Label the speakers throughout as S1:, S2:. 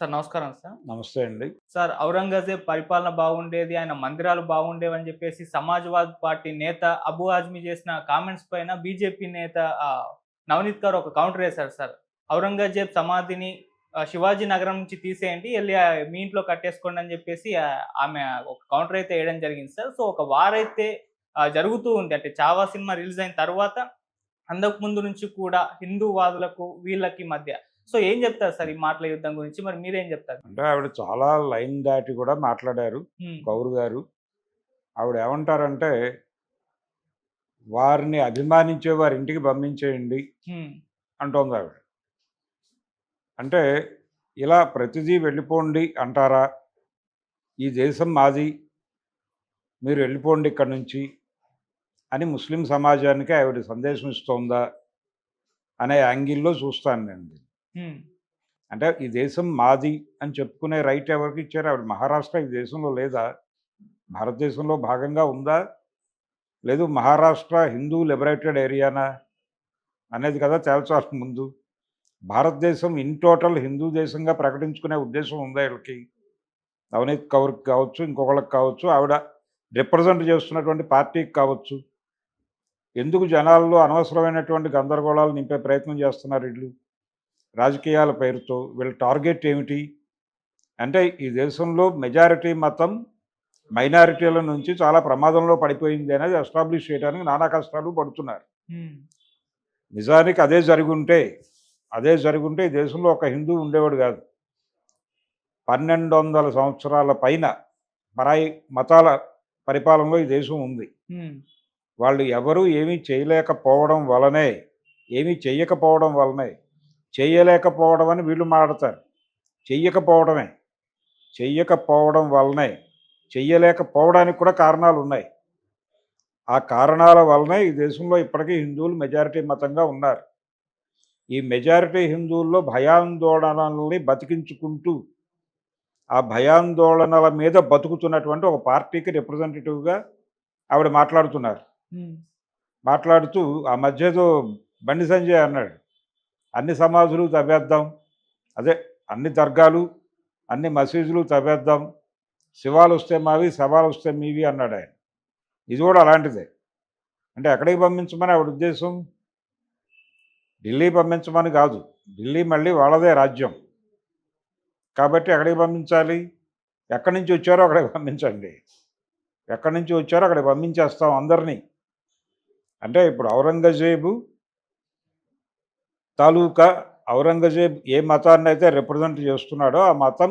S1: Sir నమస్కారం sir.
S2: నమస్తే అండి.
S1: సార్ ఔరంగజేబ్ పరిపాలన బాగుండేది ఆయన మందిరాలు బాగుండేవి అని చెప్పేసి సమాజ్వాద్ పార్టీ నేత అబు ఆజ్మీ చేసిన కామెంట్స్ పైన బీజేపీ నేత నవనీత్ గారు ఒక కౌంటర్ వేశారు సార్. ఔరంగజేబ్ సమాధిని శివాజీ నగరం నుంచి తీసేయండి వెళ్ళి మీ ఇంట్లో కట్టేసుకోండి అని చెప్పేసి ఆమె ఒక కౌంటర్ అయితే వేయడం జరిగింది సార్. సో ఒక వారైతే జరుగుతూ ఉంది. అంటే చావా సినిమా రిలీజ్ అయిన తర్వాత అంతకు ముందు నుంచి కూడా హిందూవాదులకు వీళ్ళకి మధ్య సో ఏం చెప్తారు సార్ ఈ మాటల యుద్ధం గురించి మరి మీరేం చెప్తారు
S2: అంటే ఆవిడ చాలా లైన్ దాటి కూడా మాట్లాడారు
S1: హ్మ్.
S2: గౌరు గారు ఆవిడ ఏమంటారంటే వారిని అభిమానించే వారి ఇంటికి పంపించేయండి. అంటోంది ఆవిడ అంటే ఇలా ప్రతిదీ వెళ్ళిపోండి అంటారా ఈ దేశం మాది మీరు వెళ్ళిపోండి ఇక్కడి నుంచి అని ముస్లిం సమాజానికి ఆవిడ సందేశం ఇస్తోందా అనే యాంగిల్లో చూస్తాను నేను. అంటే ఈ దేశం మాది అని చెప్పుకునే రైట్ ఎవరికి ఇచ్చారు? ఆవిడ మహారాష్ట్ర ఈ దేశంలో లేదా? భారతదేశంలో భాగంగా ఉందా? లేదు మహారాష్ట్ర హిందూ లిబరేటెడ్ ఏరియానా అనేది కదా తేల్చాల్సిన ముందు. భారతదేశం ఇన్ టోటల్ హిందూ దేశంగా ప్రకటించుకునే ఉద్దేశం ఉందా వీళ్ళకి? నవనీత్ కౌర్కి కావచ్చు ఇంకొకళ్ళకి కావచ్చు ఆవిడ రిప్రజెంట్ చేస్తున్నటువంటి పార్టీకి కావచ్చు. ఎందుకు జనాల్లో అనవసరమైనటువంటి గందరగోళాలు నింపే ప్రయత్నం చేస్తున్నారు వీళ్ళు? రాజకీయాల పేరుతో వీళ్ళ టార్గెట్ ఏమిటి అంటే ఈ దేశంలో మెజారిటీ మతం మైనారిటీల నుంచి చాలా ప్రమాదంలో పడిపోయింది అనేది ఎస్టాబ్లిష్ చేయడానికి నానా కష్టాలు పడుతున్నారు. నిజానికి అదే జరుగుంటే అదే జరుగుంటే ఈ దేశంలో ఒక హిందూ ఉండేవాడు కాదు పన్నెండు వందల సంవత్సరాల పైన పరాయి మతాల పరిపాలనలో ఈ దేశం ఉంది. వాళ్ళు ఎవరూ ఏమీ చేయలేకపోవడం వలనే ఏమీ చెయ్యకపోవడం వలనే చెయ్యలేకపోవడం అని వీళ్ళు మాడతారు చెయ్యకపోవడమే. చెయ్యకపోవడం వలనే చెయ్యలేకపోవడానికి కూడా కారణాలు ఉన్నాయి. ఆ కారణాల వలనే ఈ దేశంలో ఇప్పటికీ హిందువులు మెజారిటీ మతంగా ఉన్నారు. ఈ మెజారిటీ హిందువుల్లో భయాందోళనల్ని బతికించుకుంటూ ఆ భయాందోళనల మీద బతుకుతున్నటువంటి ఒక పార్టీకి రిప్రజెంటేటివ్గా ఆవిడ మాట్లాడుతున్నారు. మాట్లాడుతూ ఆ మధ్యలో బండి సంజయ్ అన్నాడు. అన్ని సమాజులు తవ్వేద్దాం అదే అన్ని దర్గాలు అన్ని మసీదులు తవ్వేద్దాం శివాలు వస్తే మావి శవాలు వస్తే మీవి అన్నాడు ఆయన. ఇది కూడా అలాంటిదే. అంటే ఎక్కడికి పంపించమని ఆవిడ ఉద్దేశం? ఢిల్లీ పంపించమని కాదు. ఢిల్లీ మళ్ళీ వాళ్ళదే రాజ్యం. కాబట్టి ఎక్కడికి పంపించాలి? ఎక్కడి నుంచి వచ్చారో అక్కడికి పంపించండి. ఎక్కడి నుంచి వచ్చారో అక్కడికి పంపించేస్తాం అందరినీ. అంటే ఇప్పుడు ఔరంగజేబు తాలూకా ఔరంగజేబ్ ఏ మతాన్ని అయితే రిప్రజెంట్ చేస్తున్నాడో ఆ మతం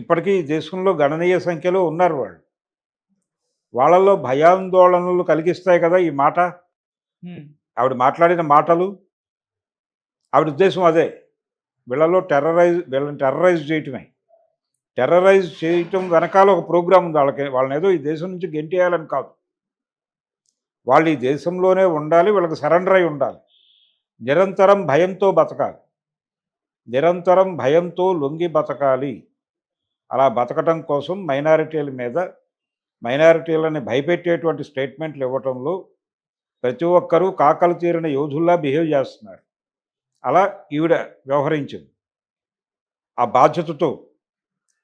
S2: ఇప్పటికీ ఈ దేశంలో గణనీయ సంఖ్యలో ఉన్నారు వాళ్ళు. వాళ్ళలో భయాందోళనలు కలిగిస్తాయి కదా ఈ మాట. ఆవిడ మాట్లాడిన మాటలు ఆవిడ ఉద్దేశం అదే. వీళ్ళలో టెర్రరైజ్ వీళ్ళని టెర్రరైజ్ చేయటమే. టెర్రరైజ్ చేయటం వెనకాల ఒక ప్రోగ్రామ్ ఉంది. వాళ్ళకి వాళ్ళని ఏదో ఈ దేశం నుంచి గెంటేయాలని కాదు. వాళ్ళు ఈ దేశంలోనే ఉండాలి వీళ్ళకి సరెండర్ అయి ఉండాలి. నిరంతరం భయంతో బతకాలి. నిరంతరం భయంతో లొంగి బతకాలి. అలా బతకటం కోసం మైనారిటీల మీద మైనారిటీలని భయపెట్టేటువంటి స్టేట్మెంట్లు ఇవ్వటంలో ప్రతి ఒక్కరూ కాకలు తీరిన యోధుల్లా బిహేవ్ చేస్తున్నారు. అలా ఈవిడ వ్యవహరించింది. ఆ బాధ్యతతో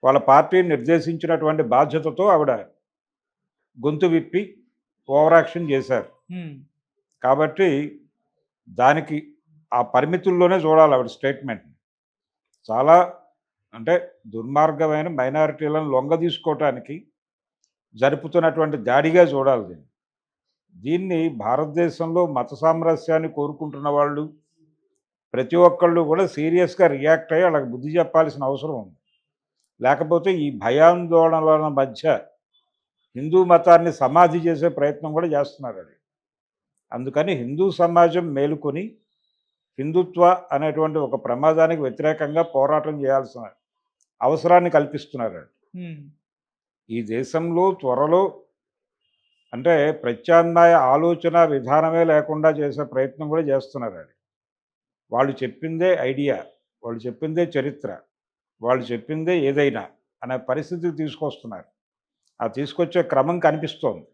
S2: వాళ్ళ పార్టీ నిర్దేశించినటువంటి బాధ్యతతో ఆవిడ గొంతు విప్పి ఓవర్ యాక్షన్ చేశారు. కాబట్టి దానికి ఆ పరిమితుల్లోనే చూడాలి ఆవిడ స్టేట్మెంట్ చాలా అంటే దుర్మార్గమైన మైనారిటీలను లొంగ తీసుకోవటానికి జరుపుతున్నటువంటి దాడిగా చూడాలి దీన్ని. దీన్ని భారతదేశంలో మత సామరస్యాన్ని కోరుకుంటున్న వాళ్ళు ప్రతి ఒక్కళ్ళు కూడా సీరియస్గా రియాక్ట్ అయ్యి వాళ్ళకి బుద్ధి చెప్పాల్సిన అవసరం ఉంది. లేకపోతే ఈ భయాందోళనల మధ్య హిందూ మతాన్ని సమాధి చేసే ప్రయత్నం కూడా చేస్తున్నారు అది అందుకని హిందూ సమాజం మేలుకొని హిందుత్వ అనేటువంటి ఒక ప్రమాదానికి వ్యతిరేకంగా పోరాటం చేయాల్సిన అవసరాన్ని కల్పిస్తున్నారు. ఈ దేశంలో త్వరలో అంటే ప్రత్యామ్నాయ ఆలోచన విధానమే లేకుండా చేసే ప్రయత్నం కూడా చేస్తున్నారు వాళ్ళు చెప్పిందే ఐడియా వాళ్ళు చెప్పిందే చరిత్ర వాళ్ళు చెప్పిందే ఏదైనా అనే పరిస్థితికి తీసుకొస్తున్నారు. ఆ తీసుకొచ్చే క్రమం కనిపిస్తోంది.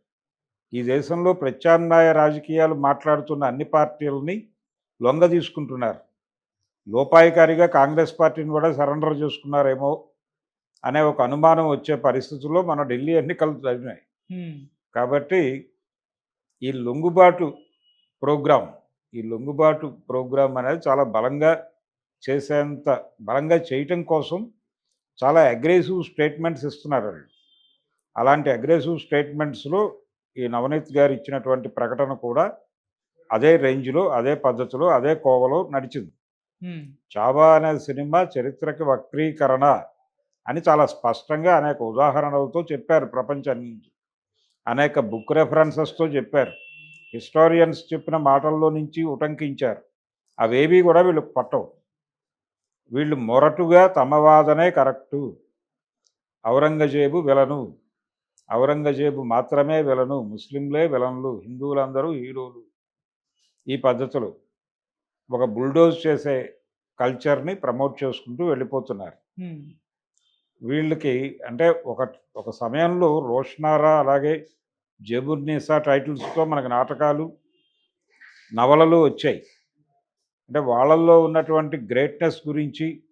S2: ఈ దేశంలో ప్రత్యామ్నాయ రాజకీయాలు మాట్లాడుతున్న అన్ని పార్టీలని లొంగ తీసుకుంటున్నారు. లోపాయికారిగా కాంగ్రెస్ పార్టీని కూడా సరెండర్ చేసుకున్నారేమో అనే ఒక అనుమానం వచ్చే పరిస్థితుల్లో మన ఢిల్లీ ఎన్నికలు జరిగినాయి. కాబట్టి ఈ లొంగుబాటు ప్రోగ్రాం ఈ లొంగుబాటు ప్రోగ్రాం అనేది చాలా బలంగా చేసేంత బలంగా చేయటం కోసం చాలా అగ్రెసివ్ స్టేట్మెంట్స్ ఇస్తున్నారు అలాంటి అగ్రెసివ్ స్టేట్మెంట్స్లో ఈ నవనీత్ గారు ఇచ్చినటువంటి ప్రకటన కూడా అదే రేంజ్లో అదే పద్ధతిలో అదే కోవలో నడిచింది. చావా అనే సినిమా చరిత్రకి వక్రీకరణ అని చాలా స్పష్టంగా అనేక ఉదాహరణలతో చెప్పారు ప్రపంచాన్ని అనేక బుక్ రెఫరెన్సెస్తో చెప్పారు. హిస్టారియన్స్ చెప్పిన మాటల్లో నుంచి ఉటంకించారు. అవేవి కూడా వీళ్ళు పట్టవు. వీళ్ళు మొరటుగా తమ వాదనే కరెక్టు. ఔరంగజేబు విలను. ఔరంగజేబు మాత్రమే విలను ముస్లింలే విలన్లు హిందువులందరూ హీరోలు. ఈ పద్ధతులు ఒక బుల్డోజ్ చేసే కల్చర్ని ప్రమోట్ చేసుకుంటూ వెళ్ళిపోతున్నారు. వీళ్ళకి అంటే ఒక ఒక సమయంలో రోషనారా అలాగే జబుర్నిసా టైటిల్స్తో మనకు నాటకాలు నవలలు వచ్చాయి. అంటే వాళ్ళల్లో ఉన్నటువంటి గ్రేట్నెస్ గురించి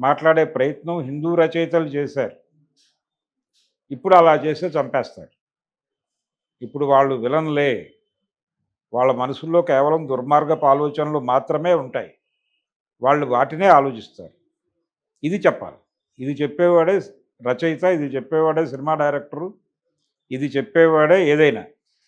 S2: మాట్లాడే ప్రయత్నం హిందూ రచయితలు చేశారు. ఇప్పుడు అలా చేస్తే చంపేస్తారు ఇప్పుడు వాళ్ళు విలన్లే. వాళ్ళ మనసుల్లో కేవలం దుర్మార్గపు ఆలోచనలు మాత్రమే ఉంటాయి. వాళ్ళు వాటినే ఆలోచిస్తారు. ఇది చెప్పాలి. ఇది చెప్పేవాడే రచయిత ఇది చెప్పేవాడే సినిమా డైరెక్టరు ఇది చెప్పేవాడే ఏదైనా.